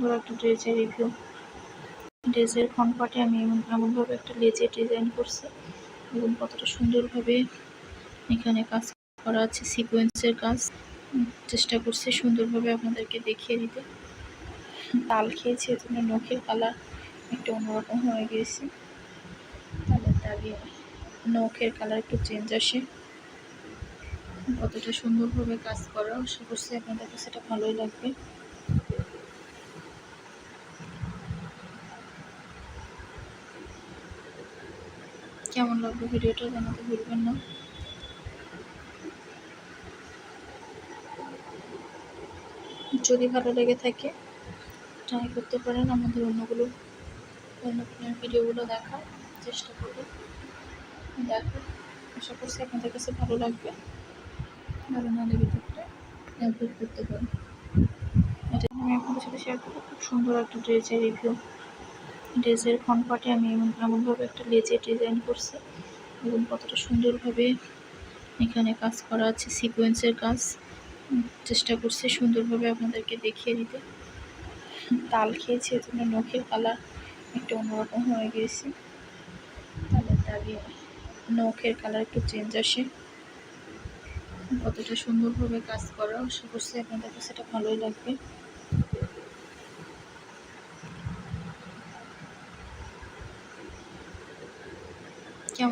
সুন্দর একটা ড্রেসের রিভিউ ড্রেসের পার্টে আমি এমন এমনভাবে একটা লেজের ডিজাইন করছি এবং কতটা সুন্দরভাবে এখানে কাজ করা আছে সিকোয়েন্সের কাজ। চেষ্টা করছি সুন্দরভাবে আপনাদেরকে দেখিয়ে দিতে। তাল খেয়েছি এজন্য নখের কালার একটু অন্যরকম হয়ে গিয়েছে। তালের দাগে নখের কালার একটু চেঞ্জ আসে। কতটা সুন্দরভাবে কাজ করা, আশা করছি আপনাদের কাছে এটা ভালোই লাগবে। লাগবে ভিডিওটা জানাতে ভুলবেন না। যদি ভালো লেগে থাকে ট্রাই করতে পারেন, আমাদের অন্যগুলো অন্য ভিডিওগুলো দেখার চেষ্টা করবেন। দেখো, আশা করছি আপনাদের কাছে ভালো লাগবে। ভালো না লেগে থাকলে অ্যাভয়েড করতে পারেন। এটা আমি আপনাদের সাথে শেয়ার করব। খুব সুন্দর একটা ড্রেসের রিভিউ ড্রেসের পার্টে আমি এমন এমনভাবে একটা লেজের ডিজাইন করছি এবং কতটা সুন্দরভাবে এখানে কাজ করা আছে সিকোয়েন্সের কাজ। চেষ্টা করছি সুন্দরভাবে আপনাদেরকে দেখিয়ে দিতে। তাল খেয়েছি এজন্য নখের কালার একটু অন্যরকম হয়ে গিয়েছে। তালের দাগে নখের কালার একটু চেঞ্জ আসে। কতটা সুন্দরভাবে কাজ করা, আশা করছি আপনাদের কাছে ভালোই লাগবে।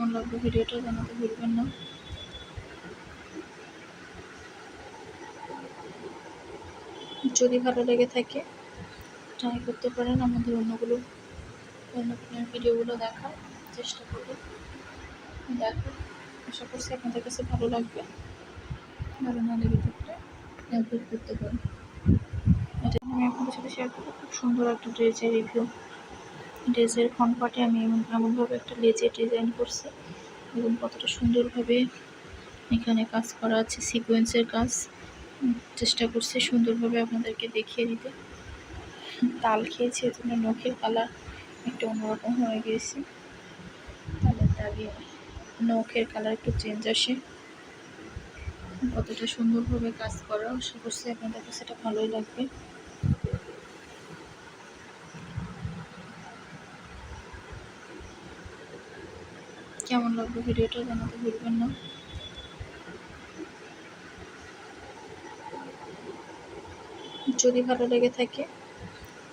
কেমন লাগবে ভিডিওটা জানাতে ভুলবেন না। যদি ভালো লেগে থাকে ট্রাই করতে পারেন আমাদের অন্যগুলো। অন্য কোনো ভিডিওগুলো দেখার চেষ্টা করবেন দেখো, আশা করছি আপনাদের কাছে ভালো লাগবে। ভালো না লেগে থাকলে অ্যাভয়েড করতে পারেন। এটা আমি আপনাদের সাথে শেয়ার করব। খুব সুন্দর একটা ড্রেসের রিভিউ ড্রেসের পার্টে আমি এমন এমনভাবে একটা লেজের ডিজাইন করছি এবং কতটা সুন্দরভাবে এখানে কাজ করা আছে সিকোয়েন্সের কাজ। চেষ্টা করছি সুন্দরভাবে আপনাদেরকে দেখিয়ে দিতে। তাল খেয়েছি এজন্য নখের কালার একটু অন্যরকম হয়ে গিয়েছে। তালের দাগে নখের কালার একটু চেঞ্জ আসে। কতটা সুন্দরভাবে কাজ করা, আশা করছি আপনাদের কাছে এটা ভালোই লাগবে। কেমন লাগবে ভিডিওটা জানাতে ভুলবেন না। যদি ভালো লেগে থাকে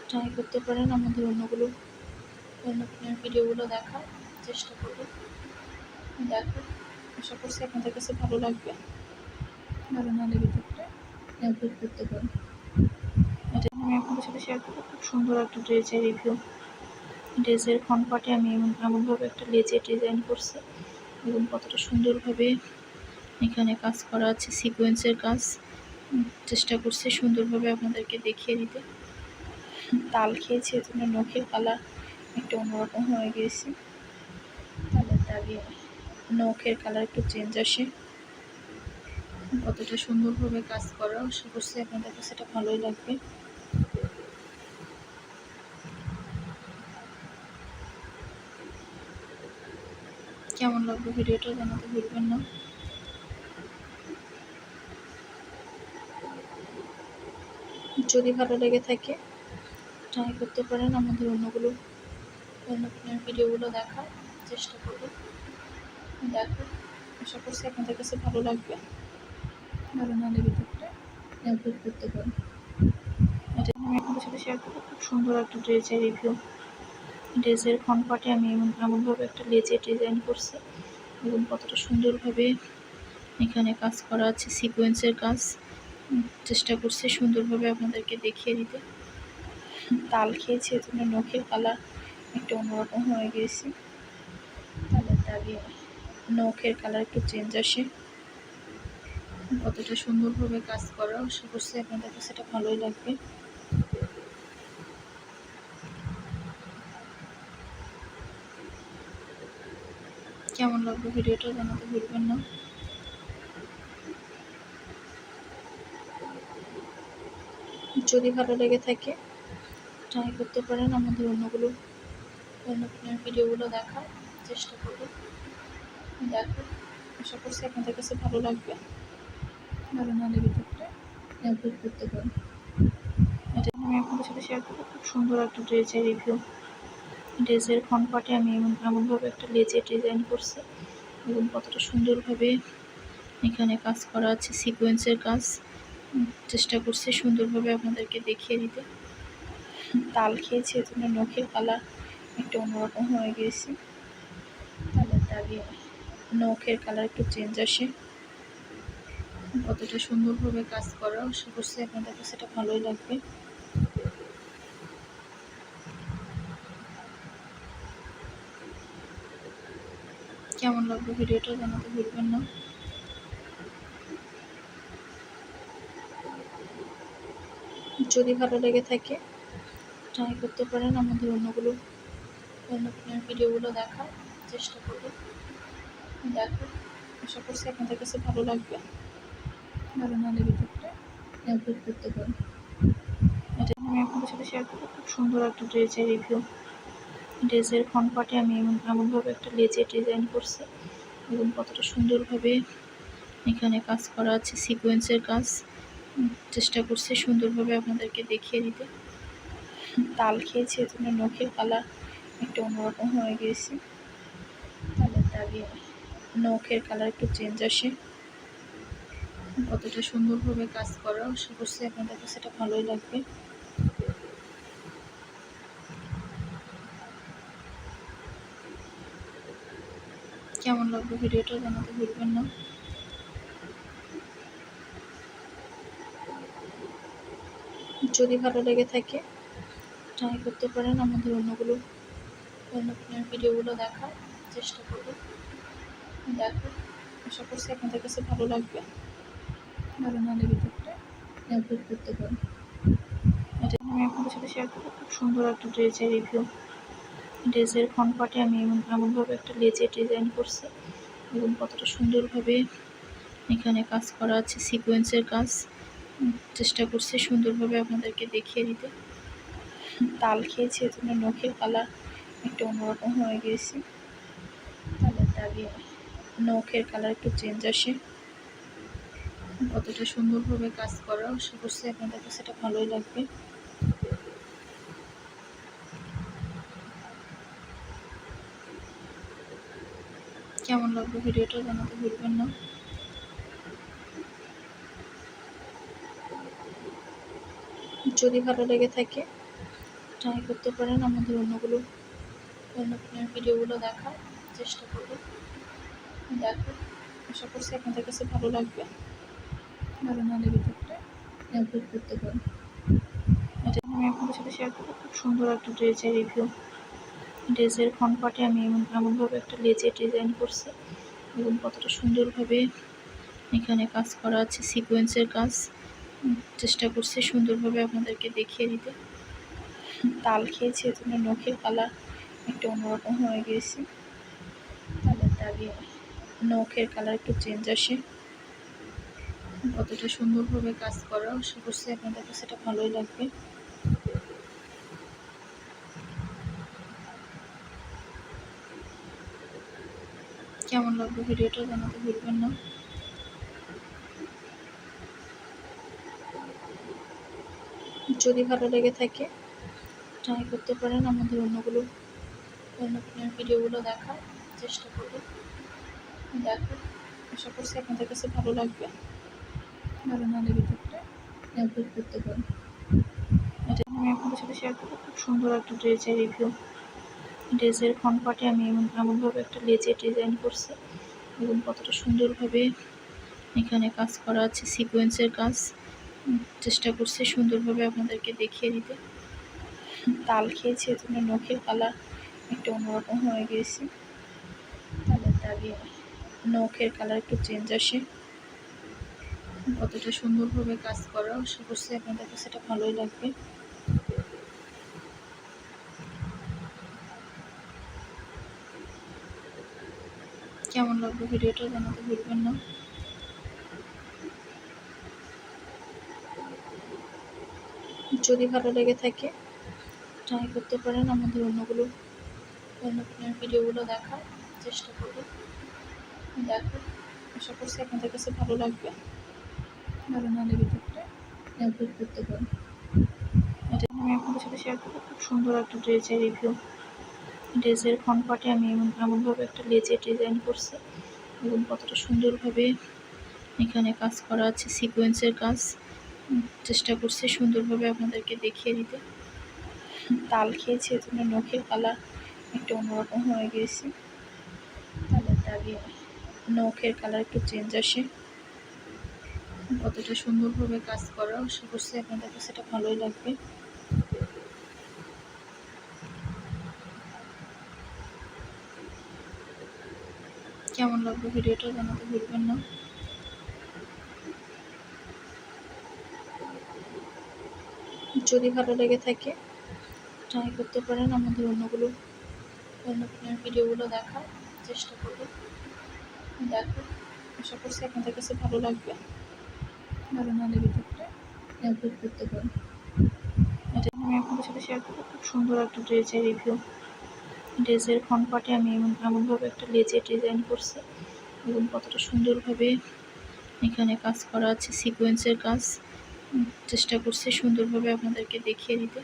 ট্রাই করতে পারেন আমাদের অন্যগুলো। অন্য ভিডিওগুলো দেখার চেষ্টা করবেন দেখো, আশা করছি আপনাদের কাছে ভালো লাগবে। ভালো না লেগে থাকলে অ্যাভয়েড করতে পারেন। এটা আমি আপনাদের সাথে শেয়ার করব। খুব সুন্দর একটা ড্রেসের রিভিউ ড্রেসের পার্টে আমি এমন, এমনভাবে একটা লেজের ডিজাইন করছি এবং কতটা সুন্দরভাবে এখানে কাজ করা আছে সিকোয়েন্সের কাজ। চেষ্টা করছি সুন্দরভাবে আপনাদেরকে দেখিয়ে দিতে। তাল খেয়েছি এজন্য নখের কালার একটু অন্যরকম হয়ে গিয়েছে। তালের দাগে নখের কালার একটু চেঞ্জ আসে। কতটা সুন্দরভাবে কাজ করা, আশা করছি আপনাদের কাছে এটা ভালোই লাগবে। লাগবে, ভিডিওটা জানাতে ভুলবেন না। যদি ভালো লেগে থাকে ট্রাই করতে পারেন, আমাদের অন্যগুলো অন্য ভিডিওগুলো দেখার চেষ্টা করবেন। দেখো, আশা করছি আপনাদের কাছে ভালো লাগবে। ভালো না লেগে থাকলে অ্যাভয়েড করতে পারেন। এটা আমি আপনাদের সাথে শেয়ার করব, খুব সুন্দর একটা ড্রেসের রিভিউ ড্রেসের পার্টে আমি এমন এমনভাবে একটা লেজের ডিজাইন করছি এবং কতটা সুন্দরভাবে এখানে কাজ করা আছে সিকোয়েন্সের কাজ। চেষ্টা করছি সুন্দরভাবে আপনাদেরকে দেখিয়ে দিতে। তাল খেয়েছি এজন্য নখের কালার একটু অন্যরকম হয়ে গিয়েছে। তালের দাগে নখের কালার একটু চেঞ্জ আসে। কতটা সুন্দরভাবে কাজ করা, আশা করছি আপনাদের কাছে ভালোই লাগবে। লাগবে ভিডিওটা, জানাতে ভুলবেন না। যদি ভালো লেগে থাকে ট্রাই করতে পারেন আমাদের অন্যগুলো। অন্য ভিডিওগুলো দেখার চেষ্টা করবেন দেখো, আশা করছি আপনাদের কাছে ভালো লাগবে। ভালো না লেগে থাকলে করতে পারেন। এটা আমি আপনাদের সাথে শেয়ার করব। খুব সুন্দর একটা ড্রেসের রিভিউ ড্রেসের পার্টে আমি এমন এমনভাবে একটা লেজের ডিজাইন করছি এবং কতটা সুন্দরভাবে এখানে কাজ করা আছে সিকোয়েন্সের কাজ। চেষ্টা করছি সুন্দরভাবে আপনাদেরকে দেখিয়ে দিতে। তাল খেয়েছি এজন্য নখের কালার একটু অন্যরকম হয়ে গিয়েছে। তালের দাগে নখের কালার একটু চেঞ্জ আসে। কতটা সুন্দরভাবে কাজ করা, আশা করছি আপনাদের কাছে ভালোই লাগবে। কেমন লাগবে ভিডিওটা জানাতে ভুলবেন না। যদি ভালো লেগে থাকে ট্রাই করতে পারেন, আমাদের অন্যগুলো অন্য কোনো ভিডিওগুলো দেখার চেষ্টা করবেন। দেখো, আশা করছি আপনাদের কাছে ভালো লাগবে। ভালো না লেগে থাকলে অ্যাভয়েড করতে পারেন। এটা আমি আপনাদের সাথে শেয়ার করব। খুব সুন্দর একটা ড্রেসের রিভিউ ড্রেসের পার্টে আমি এমন এমনভাবে একটা লেজের ডিজাইন করছি এবং কতটা সুন্দরভাবে এখানে কাজ করা আছে সিকোয়েন্সের কাজ। চেষ্টা করছি সুন্দরভাবে আপনাদেরকে দেখিয়ে দিতে। তাল খেয়েছি এজন্য নখের কালার একটু অন্যরকম হয়ে গিয়েছে। তালের দাগে নখের কালার একটু চেঞ্জ আসে। কতটা সুন্দরভাবে কাজ করা, আশা করছি আপনাদের এটা ভালোই লাগবে। কেমন লাগবে ভিডিওটা জানাতে ভুলবেন না। যদি ভালো লেগে থাকে ট্রাই করতে পারেন আমাদের অন্যগুলো। অন্য ভিডিওগুলো দেখার চেষ্টা করবেন দেখো, আশা করছি আপনাদের কাছে ভালো লাগবে। ভালো না লেগে থাকলে অ্যাভয়েড করতে পারেন এটা আমি আপনাদের সাথে শেয়ার করব। খুব সুন্দর একটা ড্রেসের রিভিউ ড্রেসের পার্টে আমি এমন এমনভাবে একটা লেজের ডিজাইন করছি এবং কতটা সুন্দরভাবে এখানে কাজ করা আছে সিকোয়েন্সের কাজ। চেষ্টা করছি সুন্দরভাবে আপনাদেরকে দেখিয়ে দিতে। তাল খেয়েছি, এজন্য নখের কালার একটু অন্যরকম হয়ে গিয়েছে। তালের দাগে নখের কালার একটু চেঞ্জ আসে। কতটা সুন্দরভাবে কাজ করা, আশা করছি আপনাদের কাছে এটা ভালোই লাগবে। লাগবে, ভিডিওটা জানাতে ভুলবেন না। যদি ভালো লেগে থাকে ট্রাই করতে পারেন, আমাদের অন্যগুলো অন্য ভিডিওগুলো দেখার চেষ্টা করবেন। দেখো, আশা করছি আপনাদের কাছে ভালো লাগবে। ভালো না লেগে থাকলে অ্যাভয়েড করতে পারেন। এটা আমি আপনাদের সাথে শেয়ার করব, খুব সুন্দর একটা ড্রেসের রিভিউ ড্রেসের ফ্রন্ট পার্টে আমি এমন এমনভাবে একটা লেজে ডিজাইন করছি। এবং কতটা সুন্দরভাবে এখানে কাজ করা আছে সিকোয়েন্সের কাজ। চেষ্টা করছি সুন্দরভাবে আপনাদেরকে দেখিয়ে দিতে। তাল খেয়েছি এজন্য নখের কালার একটু অন্যরকম হয়ে গিয়েছে। তালের দাগে নখের কালার একটু চেঞ্জ আসে। কতটা সুন্দরভাবে কাজ করা, আশা করছি আপনাদের কাছে এটা ভালোই লাগবে। কেমন লাগবে ভিডিওটা জানাতে ভুলবেন না। যদি ভালো লেগে থাকে ট্রাই করতে পারেন আমাদের অন্যগুলো। অন্য কোনো ভিডিওগুলো দেখার চেষ্টা করবেন। দেখো, আশা করছি আপনাদের কাছে ভালো লাগবে। ভালো না লেগে থাকলে অ্যাভয়েড করতে পারেন। এটা আমি আপনাদের সাথে শেয়ার করব। খুব সুন্দর একটা ড্রেসের রিভিউ ড্রেসের পার্টে আমি এমন এমনভাবে একটা লেজের ডিজাইন করছি এবং কতটা সুন্দরভাবে এখানে কাজ করা আছে সিকোয়েন্সের কাজ। চেষ্টা করছি সুন্দরভাবে আপনাদেরকে দেখিয়ে দিতে। তাল খেয়েছি এজন্য নখের কালার একটু অন্যরকম হয়ে গিয়েছে। তালের দাগে নখের কালার একটু চেঞ্জ আসে। কতটা সুন্দরভাবে কাজ করা, আশা করছি আপনাদের কাছে ভালোই লাগবে। কেমন লাগবে ভিডিওটা জানাতে ভুলবেন না। যদি ভালো লেগে থাকে ট্রাই করতে পারেন আমাদের অন্যগুলো। অন্য ভিডিওগুলো দেখার চেষ্টা করবেন দেখো, আশা করছি আপনাদের কাছে ভালো লাগবে। ভালো না লেগে থাকলে করতে পারেন। এটা আমি আপনাদের সাথে শেয়ার করব। খুব সুন্দর একটা ড্রেসের রিভিউ ড্রেসের পার্টে আমি এমন এমনভাবে একটা লেজের ডিজাইন করছি এবং কতটা সুন্দরভাবে এখানে কাজ করা আছে সিকোয়েন্সের কাজ। চেষ্টা করছি সুন্দরভাবে আপনাদেরকে দেখিয়ে দিতে। তাল খেয়েছি, এজন্য নখের কালার একটু অন্যরকম হয়ে গিয়েছে। তালের দাগে নখের কালার একটু চেঞ্জ আসে। কতটা সুন্দরভাবে কাজ করা, আশা করছি আপনাদের এটা ভালোই লাগবে। কেমন লাগবে ভিডিওটা জানাতে ভুলবেন না। যদি ভালো লেগে থাকে ট্রাই করতে পারেন আমাদের অন্যগুলো। অন্য ভিডিওগুলো দেখার চেষ্টা করবেন দেখো, আশা করছি আপনাদের কাছে ভালো লাগবে। ভালো না লেগে থাকলে অ্যাভয়েড করতে পারেন। এটা আমি আপনাদের সাথে শেয়ার করব। খুব সুন্দর একটা ড্রেসের রিভিউ ড্রেসের ফ্রন্ট পার্টে আমি এমন এমনভাবে একটা লেজের ডিজাইন করছি এবং কতটা সুন্দরভাবে এখানে কাজ করা আছে সিকোয়েন্সের কাজ। চেষ্টা করছি সুন্দরভাবে আপনাদেরকে দেখিয়ে দিতে।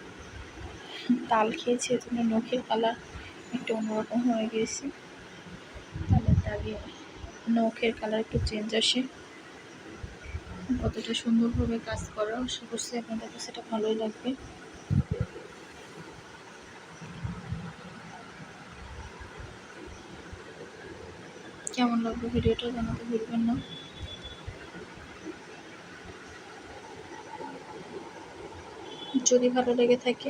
তাল খেয়েছি এজন্য নখের কালার একটু অন্যরকম হয়ে গিয়েছে। তালের দাগে নখের কালার একটু চেঞ্জ আসে। কতটা সুন্দরভাবে কাজ করা, আশা করছি আপনাদের কাছে এটা ভালোই লাগবে। লাগবে ভিডিওটা জানাতে ভুলবেন না। যদি ভালো লেগে থাকে